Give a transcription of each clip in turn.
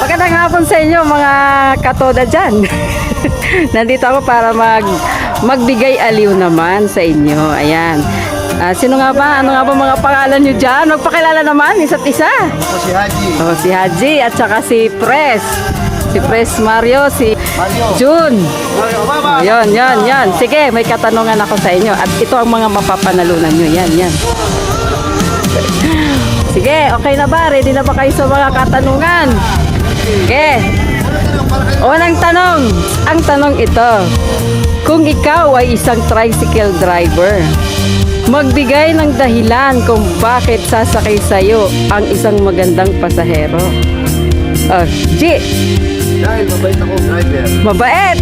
Magandang hapon sa inyo mga katoda dyan. Nandito ako para mag magbigay aliw naman sa inyo. Ayan. Ah, sino nga ba? Ano nga ba mga pangalan nyo dyan? Magpakilala naman, isa't isa. Ako si Haji. Oh, si Haji at saka si Pres. Si Pres Mario, si. June. Yan, yan, yan. Sige, may katanungan ako sa inyo. At ito ang mga mapapanalunan nyo. Yan, yan. Sige, okay na ba? Ready na ba kayo sa mga katanungan? Sige. Unang tanong. Ang tanong ito. Kung ikaw ay isang tricycle driver, magbigay ng dahilan kung bakit sasakay sa'yo ang isang magandang pasahero. Oh, G, Dahil mabait ako driver. mabait.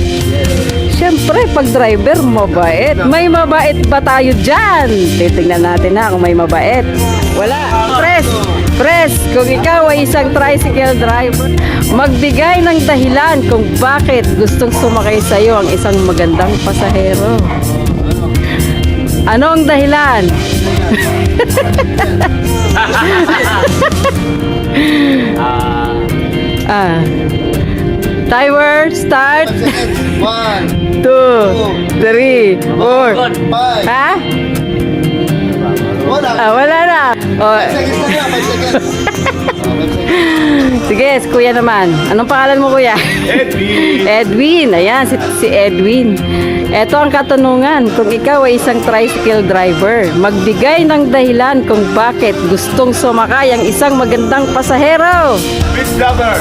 Siyempre, pag driver, mabait. May mabait ba tayo dyan? Titingnan natin na kung may mabait. Wala. Press, press, kung ikaw ay isang tricycle driver, magbigay ng dahilan kung bakit gustong sumakay sa iyo ang isang magandang pasahero. Ano ang dahilan? Timer, start. One, Two, three, four. five. Ha? Wala. Ah, wala na. Oh, Seconds na lang, five seconds. sige, si kuya naman. Anong pangalan mo, kuya? Edwin. Edwin. Ayan, si, si Edwin. Ito ang katanungan. Kung ikaw ay isang tricycle driver, magbigay ng dahilan kung bakit gustong sumakay ang isang magandang pasahero. Sweet lover.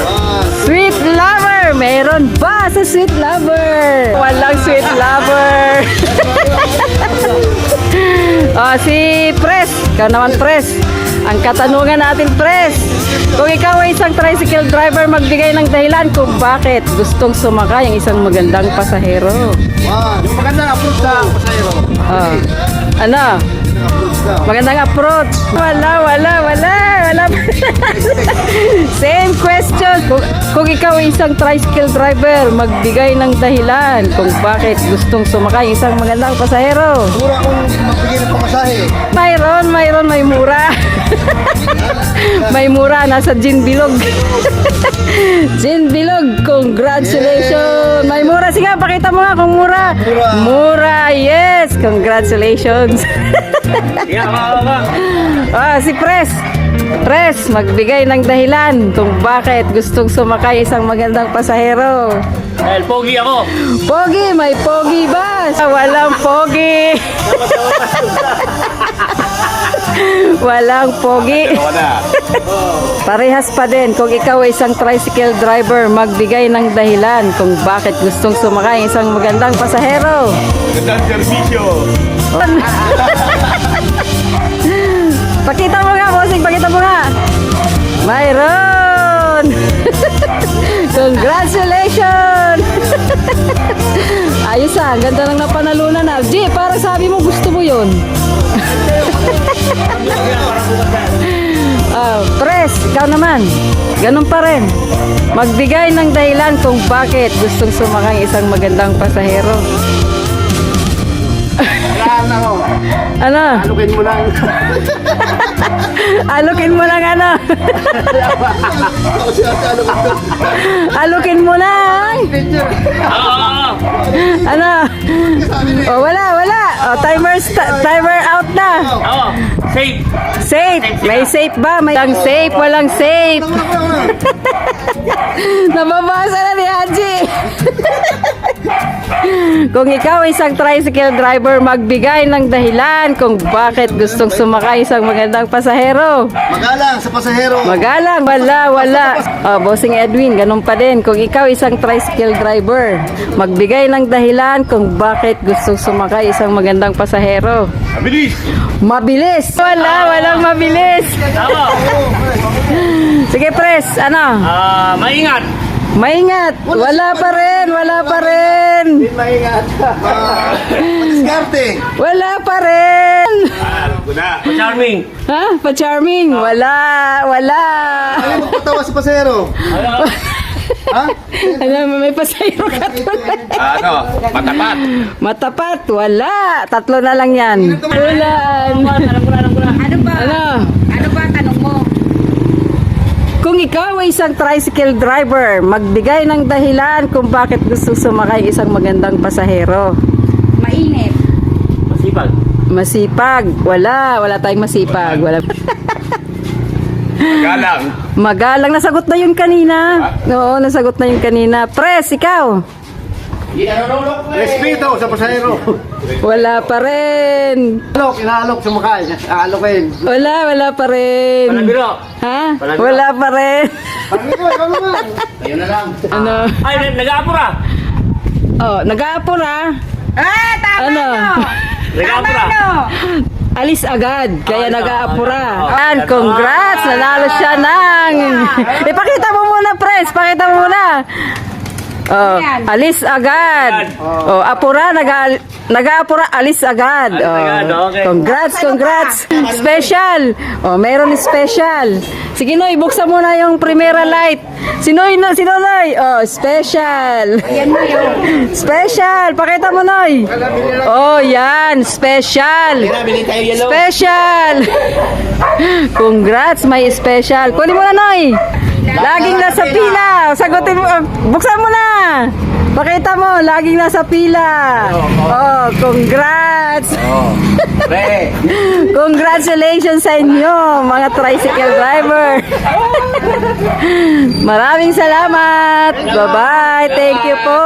Sweet lover! Meron ba sa sweet lover? Walang sweet lover. oh, si Pres. Ikaw naman, Pres. Ang katanungan natin, Pres. Kung ikaw ay isang tricycle driver, magbigay ng dahilan kung bakit gustong sumakay ang isang magandang pasahero. one. Yung magandang approach sa pasahero. Oh. Ano? Magandang approach. Wala, wala, wala, wala. Same question. Kung, kung ikaw ay isang tricycle driver, magbigay ng dahilan kung bakit gustong sumakay ang isang magandang pasahero. Mura kung magbigay ng pamasahe. Mayroon, mayroon, may mura. may mura, nasa Gin Bilog. Gin Bilog, congratulations. May mura. Sige, pakita mo nga kung mura. Mura. Mura, yes. Congratulations. Ah, si Pres. Pres, magbigay ng dahilan kung bakit gustong sumakay isang magandang pasahero. Dahil pogi ako. Pogi, may pogi ba? Ah, Walang pogi. Walang pogi. Parehas pa din. Kung ikaw ay isang tricycle driver, magbigay ng dahilan kung bakit gustong sumakay isang magandang pasahero. Gandang servisyo. Pakita mo nga. Pakita mo nga. Mayroon! Congratulations! Ayos ah, ganda ng napanalunan ah. G, parang sabi mo gusto mo yun. Ah, Pres, ikaw naman. Ganun pa rin. Magbigay ng dahilan kung bakit gustong sumakay isang magandang pasahero. Kailangan ako. Ano? Alukin mo lang. Alukin mo lang ano? Alukin mo. Lang! Ano? Oh, wala, wala. Oh, timer, timer out na. Oo. Safe. Safe. May safe ba? May walang safe, walang safe. Nababasa na ni Haji. Kung ikaw ay isang tricycle driver, magbigay ng dahilan kung bakit gustong sumakay isang magandang pasahero. Magalang sa pasahero. Magalang, wala, wala. Oh, bossing Edwin, ganun pa din. Kung ikaw isang tricycle driver, magbigay ng dahilan kung bakit gustong sumakay isang magandang pasahero. Mabilis. Mabilis. Wala, walang mabilis. Tama. Sige, pres, ano? Ah, maingat. Maingat. Wala pa rin, wala pa rin. Maingat. Madiskarte. Wala pa rin. Alam ko na. Charming. Ha? Pa-charming? Wala, wala. Ayaw magpatawa sa pasahero. Ano? Ha? Alam mo, may pasayro ka tuloy. ano? Matapat. Matapat, wala. Tatlo na lang yan. Ulan. Alam ko na, na. Ano ay isang tricycle driver, magbigay ng dahilan kung bakit gusto sumakay isang magandang pasahero. Mainit. Masipag. Masipag. Wala. Wala tayong masipag. Wala. Galang. Magalang. Nasagot na yun kanina. Oo, nasagot na yun kanina. Pres, ikaw. Respeto sa pasahero. Wala pa rin. Alok, inaalok sa mukha. Aalokin. Wala, wala pa rin. Palabiro. Ha? Palabiro. Wala pa rin. Ano ito? Ikaw naman. Ayun na lang. Ano? Ay, nag-aapura. Oh, nag-aapura. Ah, tama Ano? no. Nag-aapura. Alis agad, kaya ito, nag-aapura. oh, ito. congrats! Nanalo siya ng... Ipakita mo muna, Pres. Pakita mo muna. Oh, alis agad. Oh, apura, nag nag-aapura, alis agad. Alis agad, Oh, okay. Congrats, congrats. Special. Oh, meron special. Sige, Noy, buksan mo na yung primera light. Si Noy, no, si Noy. Oh, special. Yan mo yun. Special. Pakita mo, Noy. Oh, yan. Special. Bili tayo yellow. Special! Congrats, may special. Kunin mo na, Noy. Laging nasa pila. Sagutin mo. ah, Buksan mo na. Pakita mo, laging nasa pila. Oh, congrats. Pre. Congratulations sa inyo, mga tricycle driver. Maraming salamat. Bye-bye. Thank you po.